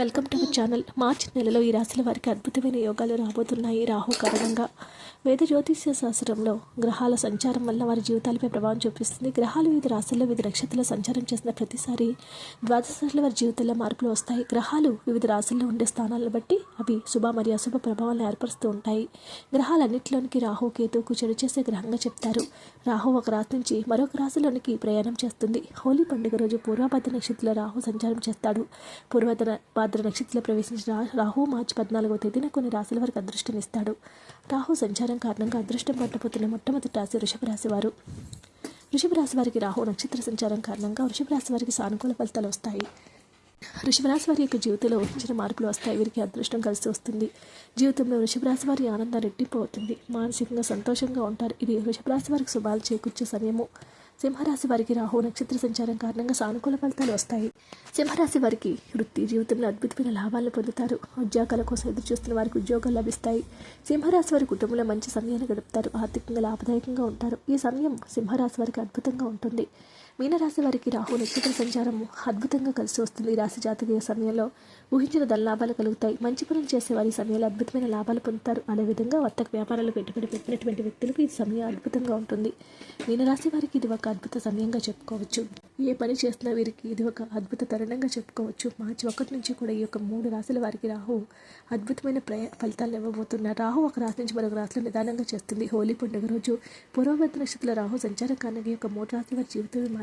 Welcome to our channel. మార్చి నెలలో ఈ రాశుల వారికి అద్భుతమైన యోగాలు రాబోతున్నాయి. రాహు కారణంగా వేద జ్యోతిష్య శాస్త్రంలో గ్రహాల సంచారం వల్ల వారి జీవితాలపై ప్రభావం చూపిస్తుంది. గ్రహాలు వివిధ రాశుల్లో వివిధ నక్షత్రాల సంచారం చేసిన ప్రతిసారి ద్వాదశాల వారి జీవితంలో మార్పులు వస్తాయి. గ్రహాలు వివిధ రాశుల్లో ఉండే స్థానాలను బట్టి అవి శుభ మరియు అశుభ ప్రభావాలను ఏర్పరుస్తూ ఉంటాయి. గ్రహాలన్నింటిలోనికి రాహు కేతువుకు చెడు చేసే గ్రహంగా చెప్తారు. రాహు ఒక రాశి నుంచి మరొక రాశిలోనికి ప్రయాణం చేస్తుంది. హోలీ పండుగ రోజు పూర్వభద్ర నక్షత్రంలో రాహు సంచారం చేస్తాడు. పూర్వధన భాద్ర నక్షత్రంలో ప్రవేశించిన రా- రాహు మార్చి పద్నాలుగవ తేదీన కొన్ని రాశుల వారికి అదృష్టం ఇస్తాడు. రాహు సంచారం కారణంగా అదృష్టం పట్టబోతున్న మొట్టమొదటి రాశి వృషభ రాశి వారు. వృషభ రాశి వారికి రాహు నక్షత్ర సంచారం కారణంగా వృషభ రాశి వారికి సానుకూల ఫలితాలు వస్తాయి. వృషభరాశి వారి యొక్క జీవితంలో ఊహించిన మార్పులు వస్తాయి. వీరికి అదృష్టం కలిసి వస్తుంది. జీవితంలో వృషభరాశి వారి ఆనందం రెట్టిపోతుంది మానసికంగా సంతోషంగా ఉంటారు. ఇది వృషభరాశి వారికి శుభాలు చేకూర్చే సమయము. సింహరాశి వారికి రాహు నక్షత్ర సంచారం కారణంగా సానుకూల ఫలితాలు వస్తాయి. సింహరాశి వారికి వృత్తి జీవితంలో అద్భుతమైన లాభాలను పొందుతారు. ఉద్యోగాల కోసం ఎదురు చూస్తున్న వారికి ఉద్యోగాలు లభిస్తాయి. సింహరాశి వారి కుటుంబంలో మంచి సమయాన్ని గడుపుతారు. ఆర్థికంగా లాభదాయకంగా ఉంటారు. ఈ సమయం సింహరాశి వారికి అద్భుతంగా ఉంటుంది. మీనరాశి వారికి రాహు నక్షత్ర సంచారం అద్భుతంగా కలిసి వస్తుంది. ఈ రాశి జాతకీయ సమయంలో ఊహించిన ధన లాభాలు కలుగుతాయి. మంచి పనులు చేసే వారి సమయంలో అద్భుతమైన లాభాలు పొందుతారు. అదేవిధంగా వర్తక వ్యాపారాలు పెట్టుబడి పెట్టినటువంటి వ్యక్తులకు ఈ సమయం అద్భుతంగా ఉంటుంది. మీనరాశి వారికి ఇది ఒక అద్భుత సమయంగా చెప్పుకోవచ్చు. ఏ పని చేస్తున్నా వీరికి ఇది ఒక అద్భుత తరుణంగా చెప్పుకోవచ్చు. మార్చి ఒకటి నుంచి కూడా ఈ యొక్క మూడు రాశుల వారికి రాహు అద్భుతమైన ప్రయ ఫలితాలు ఇవ్వబోతున్నారు. రాహు ఒక రాశి నుంచి మరొక రాశిలో నిదానంగా చేస్తుంది. హోలీ పండుగ రోజు పూర్వభద్ర నక్షత్ర రాహు సంచార కారణంగా యొక్క మూడు రాశుల వారి జీవితం